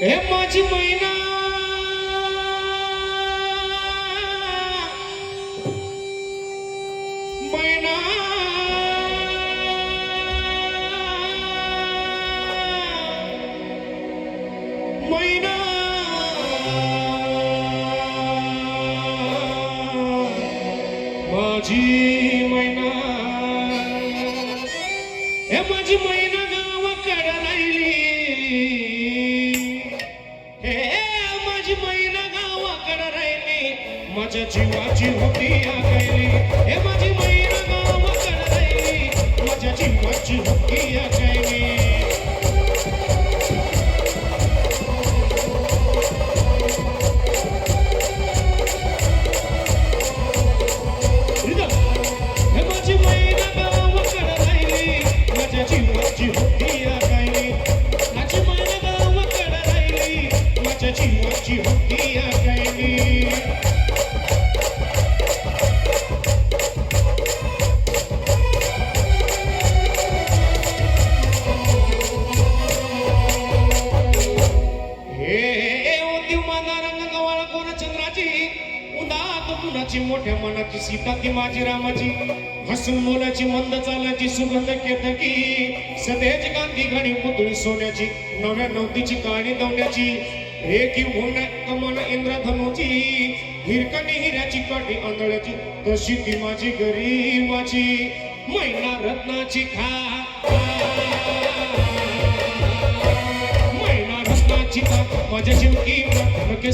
É mó de mãe não माझी मैना. हे माझी मैना गावाकडे राहिली. हे माझी मैना गावाकडे राहिली. माझ्या जीवाची होती या हे माझी मुलाची मोठ्या मनाची सीता ती माझी रामाची हसून मुलाची मंद चालाची सुगंध केतकी. सतेज गांधी घडी पुतळी सोन्याची नव्या नवतीची काळी दवण्याची रेखी होण्या कमल इंद्रधनुची. हिरकणी हिऱ्याची काठी आंधळ्याची तशी ती माझी गरीबाची. मैना रत्नाची खा मैना रत्नाची खा माझ्या शिवकी नके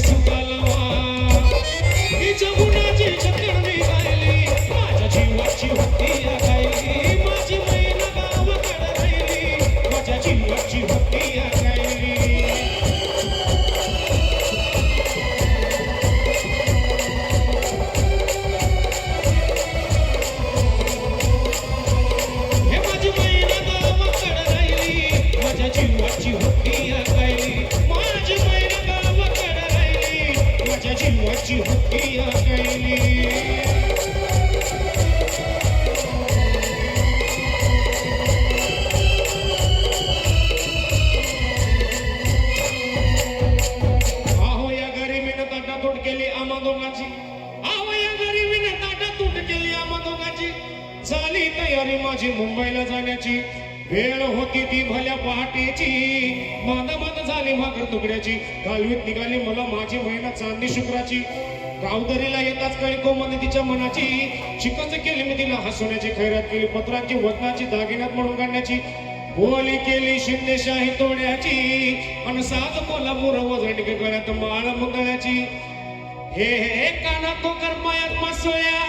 आवया गरिबीने ताटा तूट केली आम्हा दोघांची झाली तयारी माझी मुंबईला जाण्याची. वेळ होती ती भल्या पहाटेची. मादा झाली भाकर तुकड्याची. कालवीत निघाली मला माझी महिना चांदी शुक्राची. गावदरीला येताच कळी कोमध्ये तिच्या मनाची. चिकच केली मी तिला हसवण्याची खैरात केली पत्रांची वतनाची दागिन्यात म्हणून काढण्याची. बोली केली शिंदेशाही तोड्याची. आणि साज कोल्हापूर वजंड गळ्यात माळ मुदळ्याची हे हे काना तो मासोळ्या.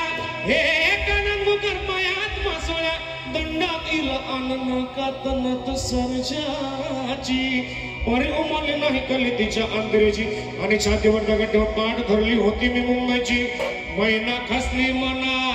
हे काना तो करमायात मासोळ्या. दंडात इल आनंद कातन सरजाची अरे उमलली नाही कली तिच्या अंतरेची आणि छातीवर दगड ठेवून पाठ धरली होती मी मुंबईची. मैना खसली मना